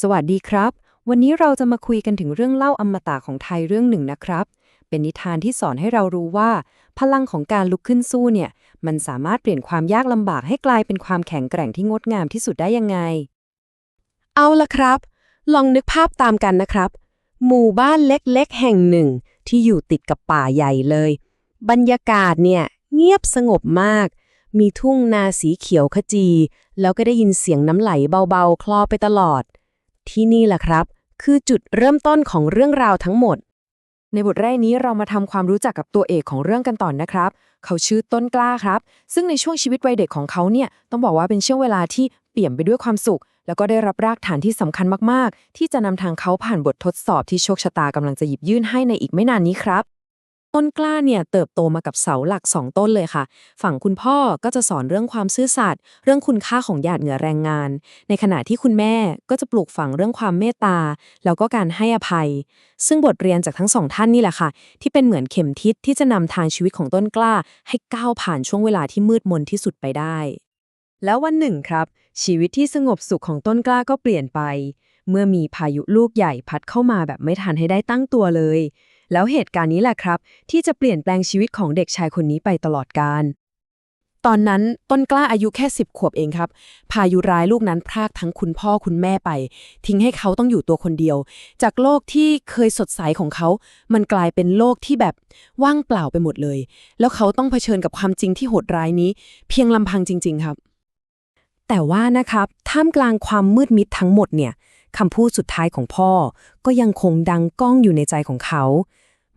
สวัสดีครับ วันนี้เราจะมาคุยกันถึงเรื่องเล่าอมตะของไทยเรื่องหนึ่งนะครับ เป็นนิทานที่สอนให้เรารู้ว่า พลังของการลุกขึ้นสู้เนี่ย มันสามารถเปลี่ยนความยากลำบากให้กลายเป็นความแข็งแกร่งที่งดงามที่สุดได้ยังไง เอาละครับ ลองนึกภาพตามกันนะครับ หมู่บ้านเล็กๆ แห่งหนึ่ง ที่อยู่ติดกับป่าใหญ่เลย บรรยากาศเนี่ยเงียบสงบมากมีทุ่งนาสีเขียวขจี แล้วก็ได้ยินเสียงน้ำไหลเบาๆ คลอไปตลอด ที่นี่แหละครับ คือจุดเริ่มต้นของเรื่องราวทั้งหมด ในบทแรกนี้เรามาทำความรู้จักกับตัวเอกของเรื่องกันต่อนนะครับ เขาชื่อต้นกล้าครับ ซึ่งในช่วงชีวิตวัยเด็กของเขาเนี่ยต้องบอกว่าเป็นช่วงเวลาที่เปี่ยมไปด้วยความสุข แล้วก็ได้รับรากฐานที่สำคัญมากๆ ที่จะนำทางเขาผ่านบททดสอบที่โชคชะตากำลังจะหยิบยื่นให้ในอีกไม่นานนี้ครับ ต้นกล้าเนี่ยเติบโตมากับเสาหลักสองต้นเลยค่ะ ฝั่งคุณพ่อก็จะสอนเรื่องความซื่อสัตย์เรื่องคุณค่าของหยาดเหงื่อแรงงาน ในขณะที่คุณแม่ก็จะปลูกฝังเรื่องความเมตตา แล้วก็การให้อภัย ซึ่งบทเรียนจากทั้งสองท่านนี่แหละค่ะ ที่เป็นเหมือนเข็มทิศที่จะนำทางชีวิตของต้นกล้า ให้ก้าวผ่านช่วงเวลาที่มืดมนที่สุดไปได้ แล้ววันหนึ่งครับ ชีวิตที่สงบสุขของต้นกล้าก็เปลี่ยนไป เมื่อมีพายุลูกใหญ่พัดเข้ามาแบบไม่ทันให้ได้ตั้งตัวเลย แล้วเหตุการณ์นี้แหละครับ ที่จะเปลี่ยนแปลงชีวิตของเด็กชายคนนี้ไปตลอดกาลตอนนั้นต้นกล้าอายุแค่สิบขวบเองครับ พายุร้ายลูกนั้นพรากทั้งคุณพ่อคุณแม่ไป ทิ้งให้เขาต้องอยู่ตัวคนเดียว จากโลกที่เคยสดใสของเขา มันกลายเป็นโลกที่แบบว่างเปล่าไปหมดเลย แล้วเขาต้องเผชิญกับความจริงที่โหดร้ายนี้ เพียงลำพังจริง ๆครับ แต่ว่านะครับท่ามกลางความมืดมิดทั้งหมดเนี่ยคำพูดสุดท้ายของพ่อ ก็ยังคงดังก้องอยู่ในใจของเขา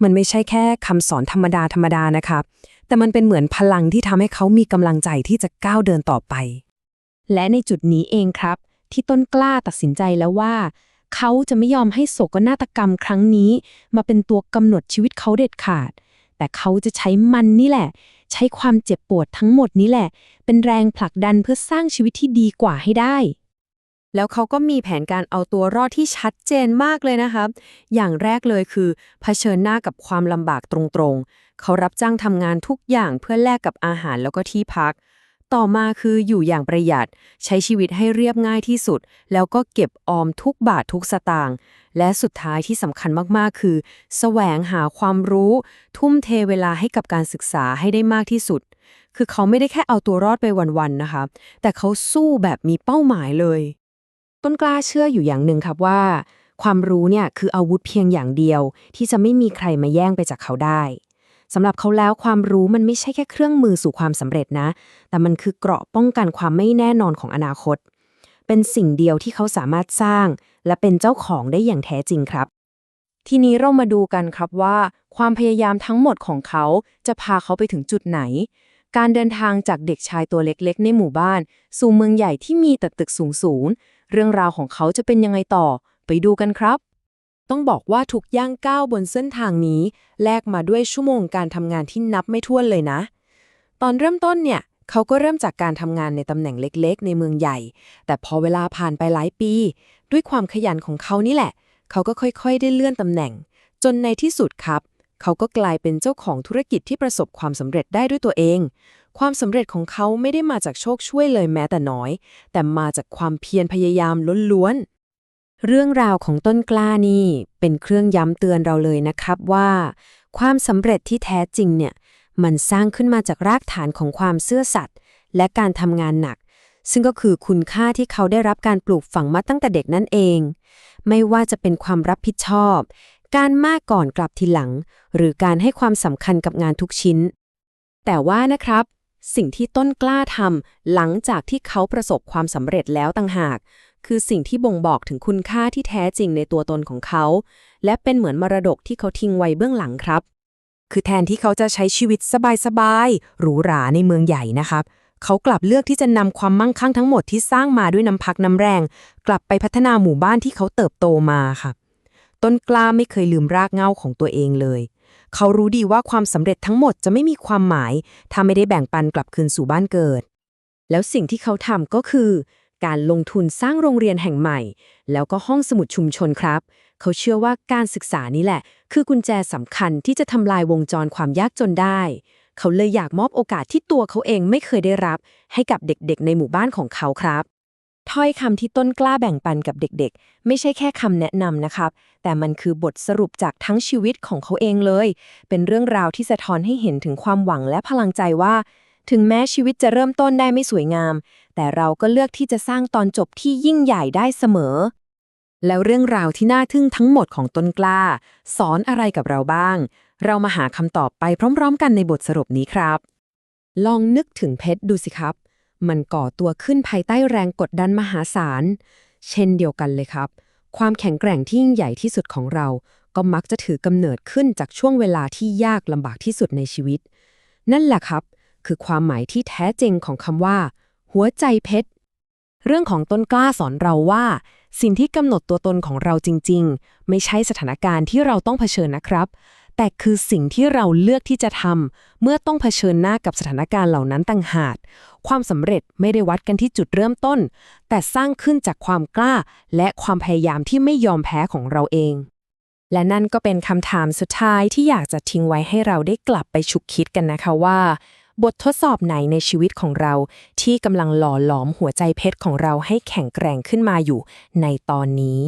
มันไม่ใช่แค่คำสอนธรรมดาธรรมดานะครับแต่มันเป็นเหมือนพลังที่ทำให้เขามีกำลังใจที่จะก้าวเดินต่อไป และในจุดนี้เองครับ ที่ต้นกล้าตัดสินใจแล้วว่า เขาจะไม่ยอมให้โศกนาฏกรรมครั้งนี้ มาเป็นตัวกำหนดชีวิตเขาเด็ดขาด แต่เขาจะใช้มันนี่แหละ ใช้ความเจ็บปวดทั้งหมดนี้แหละ เป็นแรงผลักดันเพื่อสร้างชีวิตที่ดีกว่าให้ได้ แล้วเขาก็มีแผนการเอาตัวรอดที่ชัดเจนมากเลยนะครับ อย่างแรกเลยคือเผชิญหน้ากับความลำบากตรงๆ เขารับจ้างทำงานทุกอย่างเพื่อแลกกับอาหารแล้วก็ที่พัก ต่อมาคืออยู่อย่างประหยัด ใช้ชีวิตให้เรียบง่ายที่สุด แล้วก็เก็บออมทุกบาททุกสตางค์และสุดท้ายที่สำคัญมากๆ คือ แสวงหาความรู้ ทุ่มเทเวลาให้กับการศึกษาให้ได้มากที่สุด คือเขาไม่ได้แค่เอาตัวรอดไปวันๆนะคะ แต่เขาสู้แบบมีเป้าหมายเลย ต้นกล้าเชื่ออยู่อย่างหนึ่งครับว่า ความรู้เนี่ยคืออาวุธเพียงอย่างเดียว ที่จะไม่มีใครมาแย่งไปจากเขาได้สำหรับเขาแล้วความรู้มันไม่ใช่แค่เครื่องมือสู่ความสำเร็จนะ แต่มันคือเกราะป้องกันความไม่แน่นอนของอนาคต เป็นสิ่งเดียวที่เขาสามารถสร้าง และเป็นเจ้าของได้อย่างแท้จริงครับ ทีนี้เรามาดูกันครับว่า ความพยายามทั้งหมดของเขาจะพาเขาไปถึงจุดไหน การเดินทางจากเด็กชายตัวเล็กๆ ในหมู่บ้าน สู่เมืองใหญ่ที่มีแต่ตึกสูงๆ เรื่องราวของเขาจะเป็นยังไงต่อ ไปดูกันครับ ต้องบอกว่าทุกย่างก้าวบนเส้นทางนี้ แลกมาด้วยชั่วโมงการทำงานที่นับไม่ถ้วนเลยนะ ตอนเริ่มต้นเนี่ย เขาก็เริ่มจากการทำงานในตำแหน่งเล็กๆ ในเมืองใหญ่ แต่พอเวลาผ่านไปหลายปี ด้วยความขยันของเขานี่แหละ เขาก็ค่อยๆ ได้เลื่อนตำแหน่ง จนในที่สุดครับเเขาก็กลายเป็นเจ้าของธุรกิจที่ประสบความสำเร็จได้ด้วยตัวเอง ความสำเร็จของเขาไม่ได้มาจากโชคช่วยเลยแม้แต่น้อย แต่มาจากความเพียรพยายามล้วนๆ เรื่องราวของต้นกล้านี่เป็นเครื่องย้ำเตือนเราเลยนะครับว่า ความสำเร็จที่แท้จริงเนี่ย มันสร้างขึ้นมาจากรากฐานของความเซื่อสัตย์และการทำงานหนัก ซึ่งก็คือคุณค่าที่เขาได้รับการปลูกฝังมาตั้งแต่เด็กนั่นเอง ไม่ว่าจะเป็นความรับผิดชอบ การมากก่อนกลับทีหลัง หรือการให้ความสำคัญกับงานทุกชิ้น แต่ว่านะครับ สิ่งที่ต้นกล้าทำหลังจากที่เขาประสบความสำเร็จแล้วต่างหาก คือสิ่งที่บ่งบอกถึงคุณค่าที่แท้จริงในตัวตนของเขา และเป็นเหมือนมรดกที่เขาทิ้งไว้เบื้องหลังครับ คือแทนที่เขาจะใช้ชีวิตสบายๆหรูหราในเมืองใหญ่นะครับเขากลับเลือกที่จะนำความมั่งคั่งทั้งหมดที่สร้างมาด้วยน้ำพักน้ำแรง กลับไปพัฒนาหมู่บ้านที่เขาเติบโตมาค่ะ ต้นกล้าไม่เคยลืมรากเหง้าของตัวเองเลย เขารู้ดีว่าความสำเร็จทั้งหมดจะไม่มีความหมาย ถ้าไม่ได้แบ่งปันกลับคืนสู่บ้านเกิด แล้วสิ่งที่เขาทำก็คือ การลงทุนสร้างโรงเรียนแห่งใหม่ แล้วก็ห้องสมุดชุมชนครับ เขาเชื่อว่าการศึกษานี่แหละ คือกุญแจสำคัญที่จะทำลายวงจรความยากจนได้ เขาเลยอยากมอบโอกาสที่ตัวเขาเองไม่เคยได้รับ ให้กับเด็กๆ ในหมู่บ้านของเขาครับ ถ้อยคำที่ต้นกล้าแบ่งปันกับเด็กๆ ไม่ใช่แค่คำแนะนำนะครับ แต่มันคือบทสรุปจากทั้งชีวิตของเขาเองเลย เป็นเรื่องราวที่สะท้อนให้เห็นถึงความหวังและพลังใจว่า ถึงแม้ชีวิตจะเริ่มต้นได้ไม่สวยงาม แต่เราก็เลือกที่จะสร้างตอนจบที่ยิ่งใหญ่ได้เสมอ แล้วเรื่องราวที่น่าทึ่งทั้งหมดของต้นกล้า สอนอะไรกับเราบ้าง เรามาหาคำตอบไปพร้อม ๆ กันในบทสรุปนี้ครับ ลองนึกถึงเพชรดูสิครับ มันก่อตัวขึ้นภายใต้แรงกดดันมหาศาล เช่นเดียวกันเลยครับ ความแข็งแกร่งที่ยิ่งใหญ่ที่สุดของเรา ก็มักจะถือกำเนิดขึ้นจากช่วงเวลาที่ยากลำบากที่สุดในชีวิต นั่นแหละครับ คือความหมายที่แท้จริงของคำว่า หัวใจเพชรเรื่องของต้นกล้าสอนเราว่า สิ่งที่กำหนดตัวตนของเราจริง ๆ ไม่ใช่สถานการณ์ที่เราต้องเผชิญนะครับ แต่คือสิ่งที่เราเลือกที่จะทำเมื่อต้องเผชิญหน้ากับสถานการณ์เหล่านั้นต่างหากความสำเร็จไม่ได้วัดกันที่จุดเริ่มต้น แต่สร้างขึ้นจากความกล้า และความพยายามที่ไม่ยอมแพ้ของเราเอง และนั่นก็เป็นคำถามสุดท้ายที่อยากจะทิ้งไว้ให้เราได้กลับไปฉุกคิดกันนะคะว่า บททดสอบไหนในชีวิตของเรา ที่กำลังหล่อหลอมหัวใจเพชรของเราให้แข็งแกร่งขึ้นมาอยู่ในตอนนี้